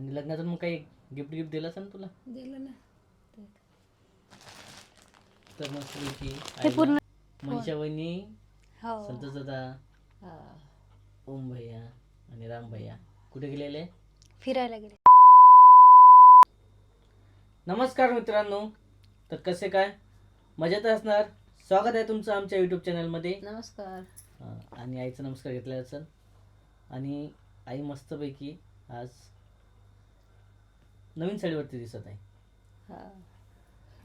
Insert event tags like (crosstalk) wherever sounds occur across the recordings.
आणि लग्नातून मग काही गिफ्ट गिफ्ट दिलं असेल ना तुला? दिलं ना. तर मस्त पैकी ते पूर्ण मनीषा वहिनी हो. संतोष दादा हा. ओम भैया आणि राम भैया कुठे गेलेले? फिरायला गेले. नमस्कार मित्रांनो. तर कसे काय? मजेत असणार? स्वागत आहे तुमचं आमच्या यूट्यूब चॅनलमध्ये नमस्कार. आणि आईचा नमस्कार घेतला असेल आणि आई मस्तपैकी आज नवीन साडीवरती दिसत आहे. हा.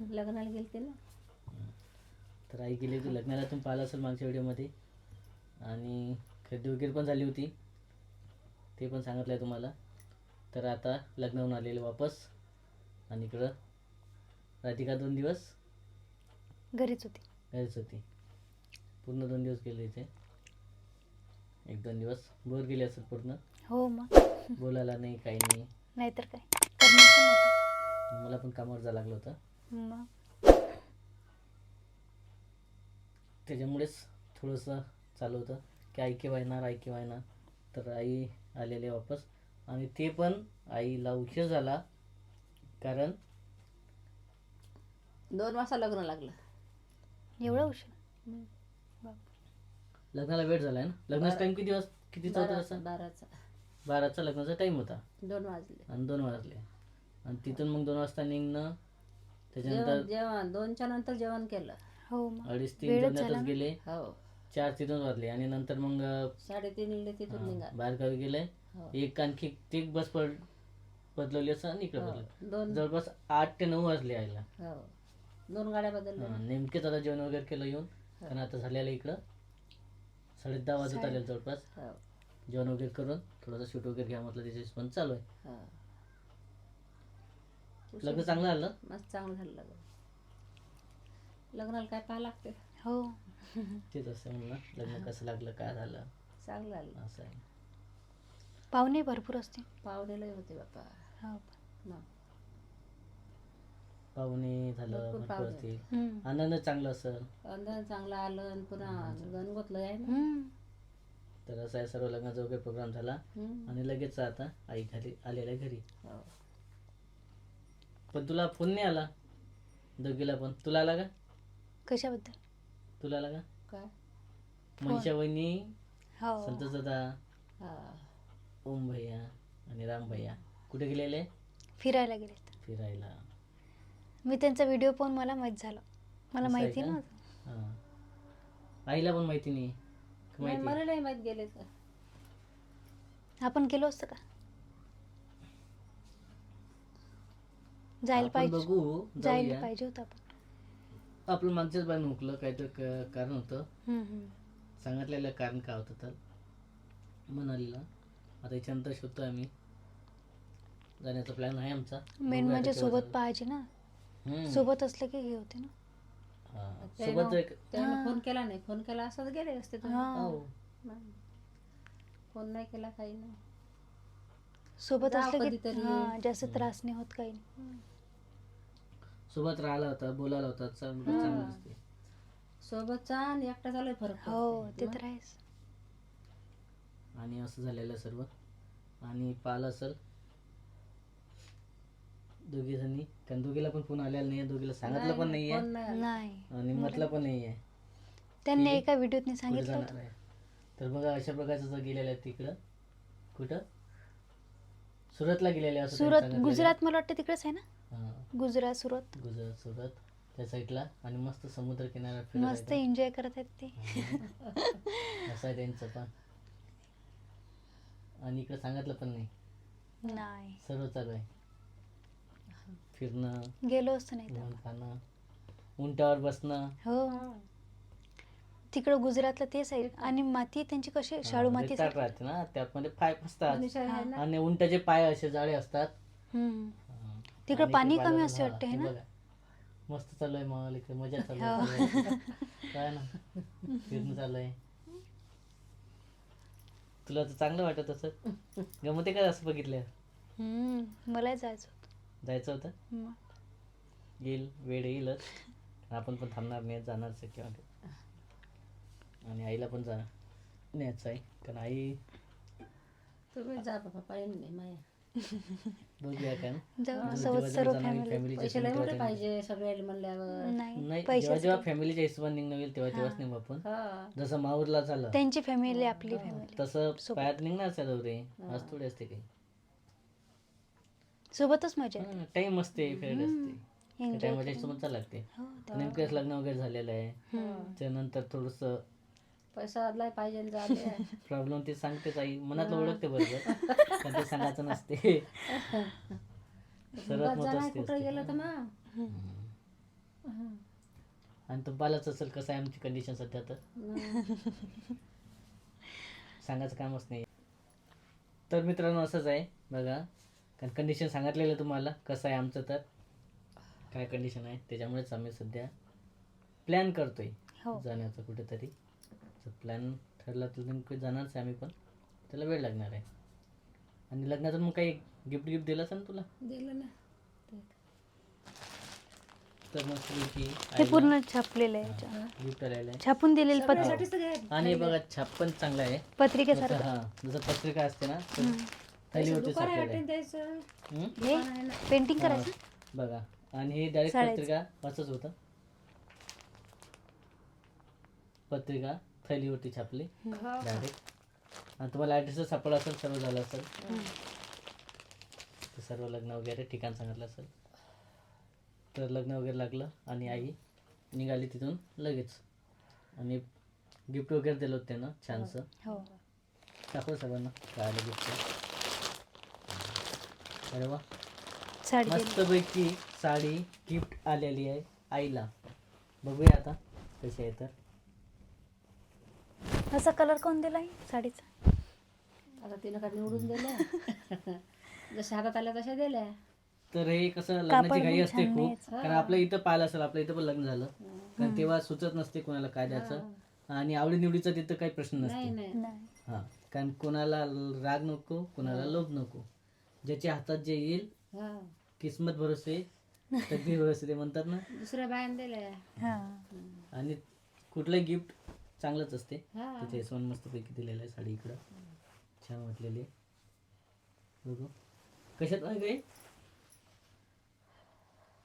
लग्नाला गेलते ना? तर आई गेली होती लग्नाला तुम्ही पाहिलं असेल मागच्या व्हिडिओमध्ये. आणि खरेदी वगैरे पण झाली होती. ते पण सांगितलं आहे तुम्हाला. तर आता लग्नाहून आलेले वापस. आणि इकडं राधिका दोन दिवस. घरीच होती. घरीच होती. पूर्ण दोन दिवस गेले इथे. एक दोन दिवस बोर गेले असेल पूर्ण. हो मग. बोलायला नाही काही नाही. नाहीतर काय? मला पण कामावर जावं लागलं होतं. मग? त्याच्यामुळेच थोडंसं चालू होतं की आई केव्हा येणार आई केव्हा येणार. तर आई आलेले वापस. आणि ते पण आईला उशीर झाला कारण दोन वाजता लग्न लागलं. एवढा उशीर? लग्नाला वेळ झाला आहे ना? लग्नाचा टाईम किती वाज कितीचा होता बारा- तसा? बाराचा. बाराचा लग्नाचा टाईम होता. दोन वाजले. आणि दोन वाजले. आणि तिथून मग दोन वाजता निघणं त्याच्यानंतर जेवण दोनच्या नंतर जेवण केलं. हो मग. अडीच तीन वेळच जेवणातच झाला ना. गेले. हो. चार तिथून वाजले आणि नंतर मग साडेतीन तिथून निघा बाहेरगावी गेले. हो. एक आणखी ती एक बस पड बदलवली असं आणि इकडे बदलली. दोन जवळपास आठ ते नऊ वाजले आईला हो. दोन गाड्या बदलल्या. हा, नेमकेच आता जेवण वगैरे केलं येऊन. कारण आता झालेलं इकडं. साडे दहा वाजत आले जवळपास. हो. जेवण वगैरे करून थोडंसं शूट वगैरे घ्या म्हटलं त्याचे पण चालू आहे. हो. लग्न चांगलं आलं मस्त चांगलं झालं लग्न. लग्नाला काय पाहा लागते? हो. (laughs) तेच असं म्हणलं लग्न कसं लागलं काय झालं? चांगलं आलं असं आहे. पाहुणे भरपूर असते पाहुणेलाही होते बापा हो. मग? पाहुणे झालं भरपूर भरपूर पाहुणे. असतील. हम्म. आनंद चांगला असेल. अंधन चांगलं आलं आणि पुन्हा गणगोतलं आहे ना? हम्म. तर असं आहे सर्व लग्नाचा वगैरे प्रोग्राम झाला. हम्म. आणि लगेच आता आई घरी आलेल्या आहे घरी. हो. पण तुला फोन नाही आला? दोघीला पण. तुला आला का? कशाबद्दल? तुला आला का? काय? मनीषा वहिनी हो. संतोष दादा हा. ओम भैया आणि राम भैया. कुठे गेलेले? फिरायला गेले फिरायला. मी त्यांचा व्हिडिओ पाहून मला माहीत झालं. मला असं आहे माहिती का? नव्हतं. हा. आईला पण माहिती नाही. का नाही, माहिती मला नाही माहीत गेले तर. आपण गेलो असतं का? जायला आपण पाहिजे बघू जायला जाऊया पाहिजे होतं आपण आपलं मागच्याच बाजून हुकलं काहीतरी क- कारण होतं हम्म, हम्म. सांगितलेलं कारण काय होतं तर मनालीला आता याच्यानंतर शोधतोय आम्ही जाण्याचा प्लॅन आहे आमचा मेन बघूया म्हणजे आता केव्हा सोबत चालू. पाहिजे ना हम्म. सोबत असलं की हे होते ना हा. सोबत एक त्यानं. फोन केला नाही फोन केला असं गेले असते तुम्ही. हा हो नाही. फोन नाही केला काही नाही सोबत जाऊ असलं की कधीतरी. हा जास्त त्रास नाही होत काही नाही. सोबत राहिला होता बोलायला होता चांगलं हा. चांगलं असते सोबतचा आणि एकटा चालू फरक हो पडते. ते तर आहेच. आणि असं झालेलं आहे सर्व. आणि पाहिलं असेल दोघी जणी. कारण दोघीला पण फोन आलेला नाही दोघीला सांगितलं पण नाही. नाही आणि म्हटलं पण नाहीये. त्यांनी ठीक. एका व्हिडिओत सांगितलं जाणार आहे. तर बघा अशा प्रकारचं जर गेलेलं आहे तिकडं. कुठं? सुरतला गेलेले असं त्यांनी सुरत सांगितलेलं आहे. गुजरात मला वाटतं तिकडेच आहे ना? गुजरात सुरत. गुजरात सुरत त्या साईडला आणि मस्त समुद्र किनारा फिरत मस्त आहे एन्जॉय करत आहेत ते. असं आहे त्यांचं पण. आणि इकडे सांगितलं पण नाही. नाही. सर्व चालू आहे. फिरणं गेलो असतो नाही तर. जेवण खाणं उंटावर बसणं. हो. तिकडं गुजरातला तेच आहे आणि माती त्यांची कशी शाळू हा, माती राहते ना त्यामध्ये पाय फसतात. ना आणि उंटाचे पाय असे जाळे असतात. हा. तिकडं पाणी कमी असते हा, वाटतं, हे है ना? बघा. मस्त चालू आहे मग इकडे मजा चालू हो. आहे सगळं. काय ना? फिरणं चालू आहे. तुला तर चांगलं वाटत असं गमते का असं बघितलं? हम्म, मला जायचं होतं. जायचं होतं? मग. येईल वेळ येईलच. आपण पण थांबणार नाही जाणार किंवा आणि आईला पण जा न्यायचं आहे. कारण आई तुम्ही जा बाबा पाहिजे नाही माया. बघूया काय जाऊ. सोबत जेव्हा सर्व फॅमिली फॅमिलीच्या पैसे लय संग मोठे तेव्हा पाहिजे सगळ्याला म्हणल्यावर नाही नाही जेव्हा पैशाच जेव्हा फॅमिलीच्या हिशोबाने निघणं होईल तेव्हा. तेव्हाच निघू आपण हा जसं माहूरला झालं त्यांची फॅमिली आपली. फॅमिली तसं सोबत. पायात निघणार सर रे. आज थोडी असते काही सोबतच मजा येते टाइम असते फेड. असते Enjoy टाइम माझ्या करून. हिशोबाने चालू लागते हो, नेमकंच लग्न वगैरे झालेलं आहे. त्यानंतर थोडस पैसा पाहिजे न (laughs) प्रॉब्लेम ते सांगतेच आई मनात. ओळखते बरोबर पण ते सांगायचं नसते. (laughs) सर्वात कुठं गेलं तर हम्म. आणि तुम्हालाच असेल कसं आहे आमची कंडिशन सध्या तर? (laughs) सांगायचं कामच नाही. तर मित्रांनो असंच आहे बघा. कारण कंडिशन सांगितलेलं तुम्हाला कसं आहे आमचं तर? काय कंडिशन आहे? त्याच्यामुळेच आम्ही सध्या प्लॅन करतोय हो. जाण्याचं कुठेतरी. प्लॅन ठरला तर नेमकं जाणारच आहे आम्ही पण. त्याला वेळ लागणार आहे. आणि लग्नातून मग काही गिफ्ट गिफ्ट दिलं असेल ना तुला? दिलं ना. तर हे पूर्ण छापलेलं आहे. याच्यावर. गिफ्ट आलेलं आहे. छापून दिलेली पत्र. आणि हे बघा छाप पण चांगला आहे. जसं पत्रिकेसारखं हा जसं पत्रिका असते ना तर हम्म. थैलीवरती दुकान आहे छापलेलं आहे. वाटेल द्यायचं हम्म? हे दुकान आहे ना. पेंटिंग हा, करायचं? बघा. आणि हे डायरेक्ट. पत्रिका असंच होतं. पत्रिका. थैलीवरती छापली. हा. डायरेक्ट आणि तुम्हाला ॲड्रेस सापडला असेल सर्व झालं असेल सर्व लग्न वगैरे ठिकाण सांगितलं असेल. तर लग्न वगैरे लागलं आणि आई निघाली तिथून लगेच. आणि गिफ्ट वगैरे दिलं होतं त्यानं छानसं. हो. दाखव सर्वांना काय आलं गिफ्ट अरे वा. मस्तपैकी साडी गिफ्ट आलेली आहे आईला. बघूया आता कशी आहे तर. असा कलर कोण दिलाय साडीचा? आता तिनं का निवडून दिल्या? जशा हातात आल्या तशा दिल्या. तर हे कसं लग्नाची घाई असते छान खूप कारण आपल्या इथं पाहिलं असेल आपल्या इथं पण लग्न झालं. कारण तेव्हा सुचत नसते कोणाला काय द्यायचं. आणि आवडीनिवडीचा तिथं काही प्रश्न नाही नसते. नाही नाही. हा. कारण कोणाला राग नको कोणाला लोभ नको. ज्याच्या हातात जे येईल हा. किस्मत भरोसे तकदीर भरोसे ते म्हणतात ना. दुसऱ्या बायान दिल्या. हा. आणि कुठलंही गिफ्ट चांगलंच असते. तिथे सोन मस्तपैकी दिलेलं आहे साडी इकडं. छान वाटलेली आहे. बघू. कशात आहे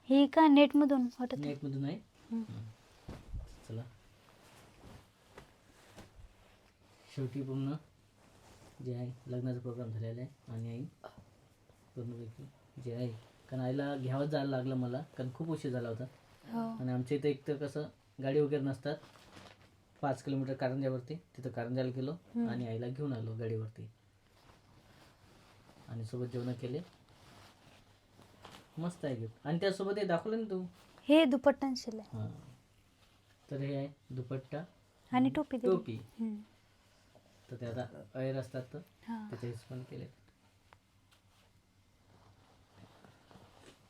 ही का नेट मधून वाटत आहे. नेटमधून आहे. चला. शेवटी पूर्ण जे आहे लग्नाचा प्रोग्राम झालेला आहे. आणि आई पूर्णपैकी जे आहे कारण आईला घ्यावंच जायला लागलं मला. कारण खूप उशीर झाला होता. हो. आणि आमच्या इथं एक तर कसं गाडी वगैरे नसतात. पाच किलोमीटर कारंजावरती तिथं कारंजाला गेलो. आणि आईला घेऊन आलो गाडीवरती. आणि सोबत जेवण केले. मस्त आहे गिफ्ट आणि त्यासोबत हे दाखवलं ना तू? हे दुपट्टा हां. तर हे आहे दुपट्टा आणि टोपी दिली. टोपी. हम्म. तर ते आता अयर असतात तर हा. त्याचे पण केले.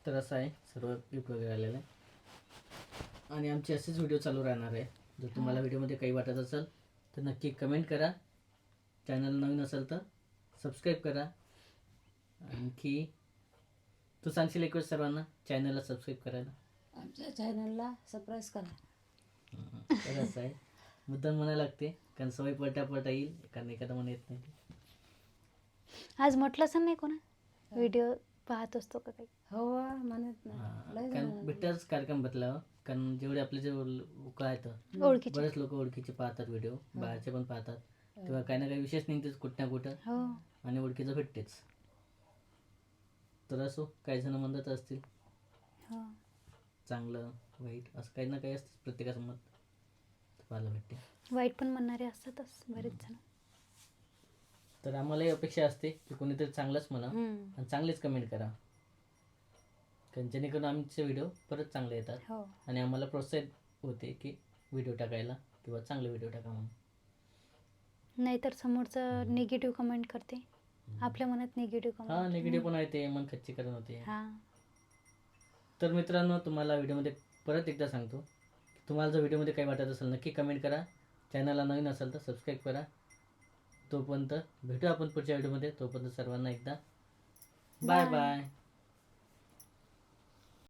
तर असं आहे सर्व गिफ्ट वगैरे आलेलं आहे. आणि आमचे असेच व्हिडिओ चालू राहणार आहे. जर तुम्हाला व्हिडिओमध्ये काही वाटत असेल तर नक्की कमेंट करा. चॅनल नवीन असेल तर सबस्क्राईब करा. आणखी तू सांगशील एक वेळ सर्वांना चॅनलला सबस्क्राईब करायला. आमच्या चॅनलला सरप्राईज करा. तर असं आहे. मुद्दाम म्हणायला लागते कारण सवय पलटा पलटा येईल कारण एखादा म्हणा येत नाही. आज म्हटलंच नाही कोणा? व्हिडिओ पाहत असतो का काही? हो म्हणत हा, ना लय कारण जण- बिट्टाच कार्यक्रम बदलावा. कारण जेवढे आपले जे ओळखीचे. बरेच लोक ओळखीचे पाहतात व्हिडिओ बाहेरचे पण पाहतात. तेव्हा काही ना काही विशेष निघतेच कुठं ना कुठं. हो. आणि ओळखीचं भेटतेच. तर असो काही जण म्हणत असतील. हो. चांगलं वाईट असं काही ना काही असतं प्रत्येकाचं मत पाहायला भेटते. वाईट पण म्हणणारे असतातच बरेच जण. तर आम्हालाही अपेक्षा असते की कोणीतरी चांगलंच म्हणा. हम्म. आणि चांगलेच कमेंट करा. कारण जेणेकरून आमचे व्हिडिओ परत चांगले येतात. हो. आणि आम्हाला प्रोत्साहित होते की व्हिडिओ टाकायला किंवा चांगले व्हिडिओ टाका म्हणून. नाहीतर समोरचं निगेटिव्ह कमेंट करते. आपल्या मनात निगेटिव्ह हा कमेंट निगेटिव्ह पण आहे ते मन खच्चीकरण होते. हा. तर मित्रांनो तुम्हाला व्हिडिओमध्ये परत एकदा सांगतो. की तुम्हाला जर व्हिडिओमध्ये काही वाटत असेल नक्की कमेंट करा. चॅनलला नवीन असेल तर सबस्क्राईब करा. तोपर्यंत भेटू आपण पुढच्या व्हिडिओमध्ये तोपर्यंत सर्वांना एकदा. Bye Bye. बाय